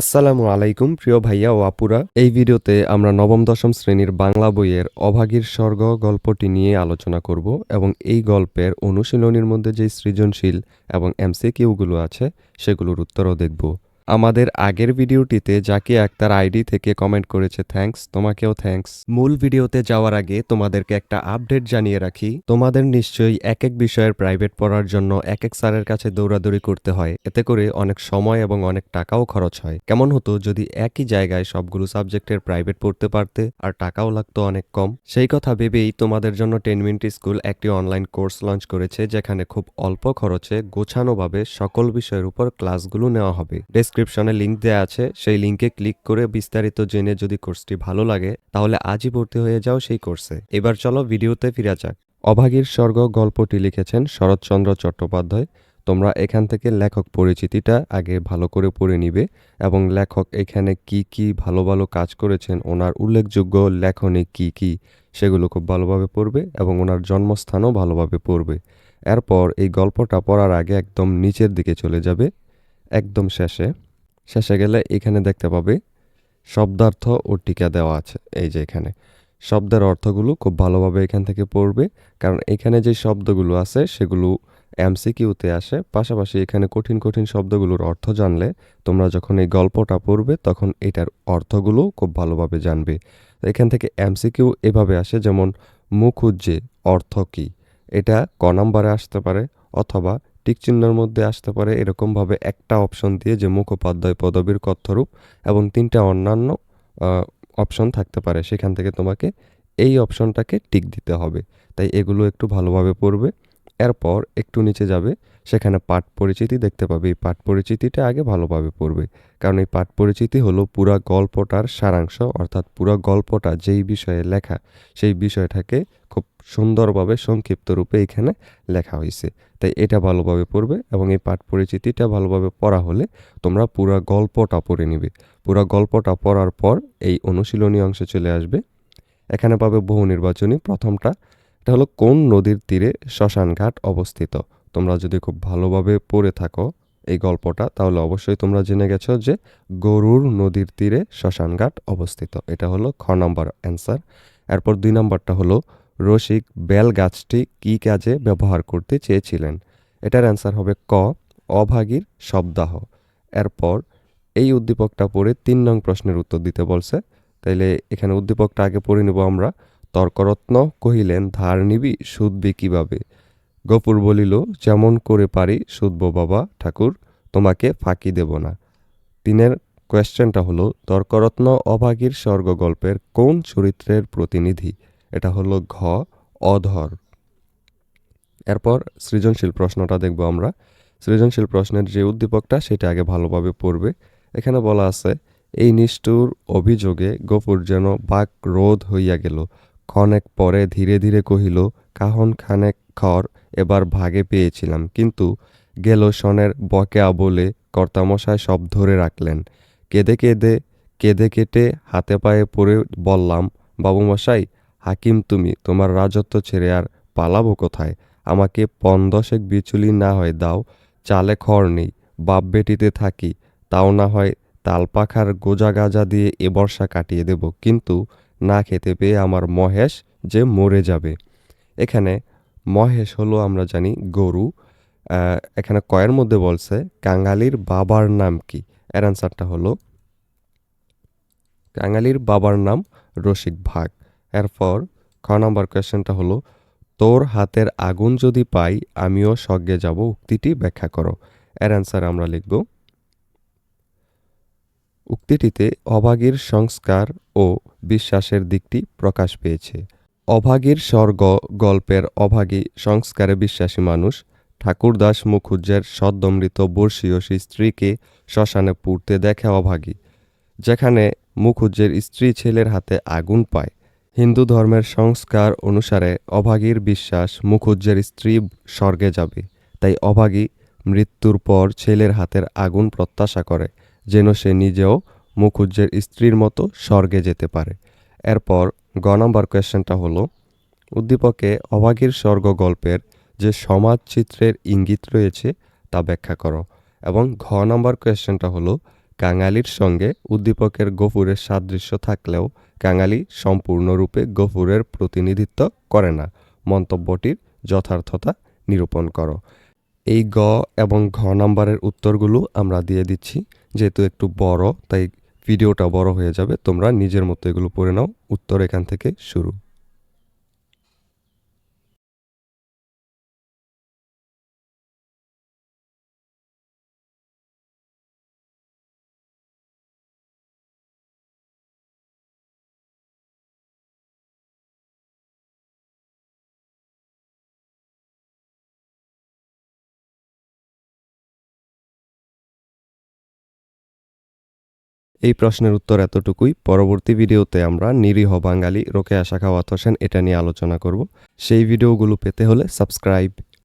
আসসালামু আলাইকুম, প্রিয় ভাইয়া ও আপুরা। এই ভিডিওতে আমরা নবম, দশম শ্রেণির বাংলা বইয়ের অভাগীর স্বর্গ গল্পটি নিয়ে আলোচনা করব এবং এই গল্পের অনুশীলনীর মধ্যে যে সৃজনশীল এবং এমসিকিউগুলো আছে, সেগুলোর উত্তরও দেখব। আমাদের আগের ভিডিওটিতে জাকি আক্তার আইডি থেকে কমেন্ট করেছে থ্যাঙ্কস তোমাকেও থ্যাঙ্কস মূল ভিডিওতে যাওয়ার আগে তোমাদেরকে একটা আপডেট জানিয়ে রাখি। তোমাদের নিশ্চয়ই এক এক বিষয়ের প্রাইভেট পড়ার জন্য এক এক স্যারের কাছে দৌড়াদৌড়ি করতে হয়। এতে করে অনেক সময় এবং অনেক টাকাও খরচ হয়। কেমন হতো যদি একই জায়গায় সবগুলো সাবজেক্টের প্রাইভেট পড়তে পারতে আর টাকাও লাগতো অনেক কম। সেই কথা ভেবেই তোমাদের জন্য টেন মিনিট স্কুল একটি অনলাইন কোর্স লঞ্চ করেছে, যেখানে খুব অল্প খরচে গোছানোভাবে সকল বিষয়ের উপর ক্লাসগুলো নেওয়া হবে। ডেসক্রিপশনে লিংক দেওয়া আছে, সেই লিংকে ক্লিক করে বিস্তারিত জেনে যদি কোর্সটি ভালো লাগে, তাহলে আজই ভর্তি হয়ে যাও সেই কোর্সে এবার চলো ভিডিওতে ফিরা যাক। অভাগীর স্বর্গ গল্পটি লিখেছেন শরৎচন্দ্র চট্টোপাধ্যায়। তোমরা এখান থেকে লেখক পরিচিতিটা আগে ভালো করে পড়ে নিবে এবং লেখক এখানে কি কি ভালো ভালো কাজ করেছেন, ওনার উল্লেখযোগ্য লেখনে কি কি সেগুলো খুব ভালোভাবে পড়বে এবং ওনার জন্মস্থানও ভালোভাবে পড়বে। এরপর এই গল্পটা পড়ার আগে একদম নিচের দিকে চলে যাবে। একদম শেষে। শেষে গেলে এখানে দেখতে পাবে শব্দার্থ ও টিকা দেওয়া আছে এই যে এখানে। শব্দের অর্থগুলো খুব ভালোভাবে এখান থেকে পড়বে, কারণ এখানে যে শব্দগুলো আছে সেগুলো এমসিকিউতে আসে। পাশাপাশি এখানে কঠিন কঠিন শব্দগুলোর অর্থ জানলে তোমরা যখন এই গল্পটা পড়বে তখন এটার অর্থগুলো খুব ভালোভাবে জানবে। এখান থেকে এমসিকিউ এভাবে আসে, যেমন মুখুজ্জে অর্থ কী? এটা ক নাম্বারে আসতে পারে অথবা টিকচিহ্নের মধ্যে আসতে পারে এরকমভাবে একটা অপশন দিয়ে যে মুখোপাধ্যায় পদবীর কথ্যরূপ এবং তিনটা অন্যান্য অপশন থাকতে পারে। সেখান থেকে তোমাকে এই অপশনটাকে টিক দিতে হবে। তাই এগুলো একটু ভালোভাবে পড়বে। এরপর একটু নিচে যাবে, সেখানে পাঠ পরিচিতি দেখতে পাবে। এই পাঠ পরিচিতিটা আগে ভালোভাবে পড়বে। কারণ এই পাঠ পরিচিতি হলো পুরা গল্পটার সারাংশ, অর্থাৎ পুরা গল্পটা যেই বিষয়ে লেখা, সেই বিষয়টাকে খুব সুন্দরভাবে সংক্ষিপ্ত রূপে এখানে লেখা হয়েছে। তাই এটা ভালোভাবে পড়বে এবং এই পাঠ পরিচিতিটা ভালোভাবে পড়া হলে তোমরা পুরা গল্পটা পড়ে নিবে। পুরা গল্পটা পড়ার পর এই অনুশীলনী অংশে চলে আসবে। এখানে পাবে বহু নির্বাচনী। প্রথমটা এটা হলো কোন নদীর তীরে শ্মশানঘাট অবস্থিত? তোমরা যদি খুব ভালোভাবে পড়ে থাকো এই গল্পটা, তাহলে অবশ্যই তোমরা জেনে গেছো যে গরুর নদীর তীরে শ্মশানঘাট অবস্থিত। এটা হলো খ নম্বর অ্যান্সার। এরপর দুই নম্বরটা হলো, রসিক বেল গাছটি কী কাজে ব্যবহার করতে চেয়েছিলেন? এটার অ্যান্সার হবে ক, অভাগীর শব্দাহ। এরপর এই উদ্দীপকটা পড়ে তিন নং প্রশ্নের উত্তর দিতে বলছে। তাইলে এখানে উদ্দীপকটা আগে পড়ে নেব আমরা। তর্করত্ন কহিলেন, ধার নিবি সুদবি কীভাবে? গপুর বলিল, যেমন করে পারি সুদব বাবা ঠাকুর, তোমাকে ফাঁকি দেব না। তিনের কোয়েশ্চেনটা হলো, তর্করত্ন অভাগীর স্বর্গ গল্পের কোন চরিত্রের প্রতিনিধি? এটা হলো ঘ, অধর। এরপর সৃজনশীল প্রশ্নটা দেখব আমরা। সৃজনশীল প্রশ্নের যে উদ্দীপকটা, সেটা আগে ভালোভাবে পড়বে। এখানে বলা আছে, এই নিষ্ঠুর অভিযোগে গফুর যেন বাক রোধ হইয়া গেল। ক্ষণেক পরে ধীরে ধীরে কহিল, কাহন খানেক খর এবার ভাগে পেয়েছিলাম। কিন্তু গেল সনের বকেয়া বলে কর্তামশায় সব ধরে রাখলেন। কেঁদে কেঁদে কেঁদে কেটে হাতে পায়ে পড়ে বললাম, বাবুমশাই, হাকিম তুমি, তোমার রাজত্ব ছেড়ে আর পালাবো কোথায়? আমাকে পন দশেক বিচুলি না হয় দাও, চালে খড় নেই, বাপ বেটিতে থাকি। তাও না হয় তালপাখার গোজা গাজা দিয়ে এ বর্ষা কাটিয়ে দেব। কিন্তু না খেতে পেয়ে আমার মহেশ যে মরে যাবে। এখানে মহেশ হলো আমরা জানি গরু। এখানে কয়ের মধ্যে বলছে কাঙালির বাবার নাম কি? এর অ্যান্সারটা হলো কাঙালির বাবার নাম রসিক ভাগ। এরপর খ নম্বর কোয়েশ্চেনটা হলো, তোর হাতের আগুন যদি পাই, আমিও স্বর্গে যাব, উক্তিটি ব্যাখ্যা করো। এর অ্যান্সার আমরা লিখব, উক্তিটিতে অভাগীর সংস্কার ও বিশ্বাসের দিকটি প্রকাশ পেয়েছে। অভাগীর স্বর্গ গল্পের অভাগী সংস্কারে বিশ্বাসী মানুষ ঠাকুরদাস মুখুজ্জের সদ্যমৃত বর্ষীয়সী স্ত্রীকে শ্মশানে পুড়তে দেখে অভাগী, যেখানে মুখুজ্জের স্ত্রী ছেলের হাতে আগুন পায়। হিন্দু ধর্মের সংস্কার অনুসারে অভাগীর বিশ্বাস মুখুজ্জের স্ত্রী স্বর্গে যাবে, তাই অভাগী মৃত্যুর পর ছেলের হাতের আগুন প্রত্যাশা করে, যেন সে নিজেও মুখুজ্জের স্ত্রীর মতো স্বর্গে যেতে পারে। এরপর গ নম্বর কোয়েশ্চেনটা হলো, উদ্দীপকে অভাগীর স্বর্গ গল্পের যে সমাজ চিত্রের ইঙ্গিত রয়েছে তা ব্যাখ্যা করো এবং ঘ নম্বর কোয়েশ্চেনটা হলো, কাঙালির সঙ্গে উদ্দীপকের গফুরের সাদৃশ্য থাকলেও কাঙালি সম্পূর্ণরূপে গফুরের প্রতিনিধিত্ব করে না। মন্তব্যটির যথার্থতা নিরূপণ করো। এই গ এবং ঘ নাম্বারের উত্তরগুলো আমরা দিয়ে দিচ্ছি, যেহেতু একটু বড়, তাই ভিডিওটা বড় হয়ে যাবে। তোমরা নিজের মতো এগুলো পড়ে নাও। উত্তর এখান থেকে শুরু। এই প্রশ্নের উত্তর এতটুকুই। পরবর্তী ভিডিওতে আমরা নিরীহ বাঙালি রোকেয়া শাখাওয়াত হোসেন এটা নিয়ে আলোচনা করব। সেই ভিডিওগুলো পেতে হলে সাবস্ক্রাইব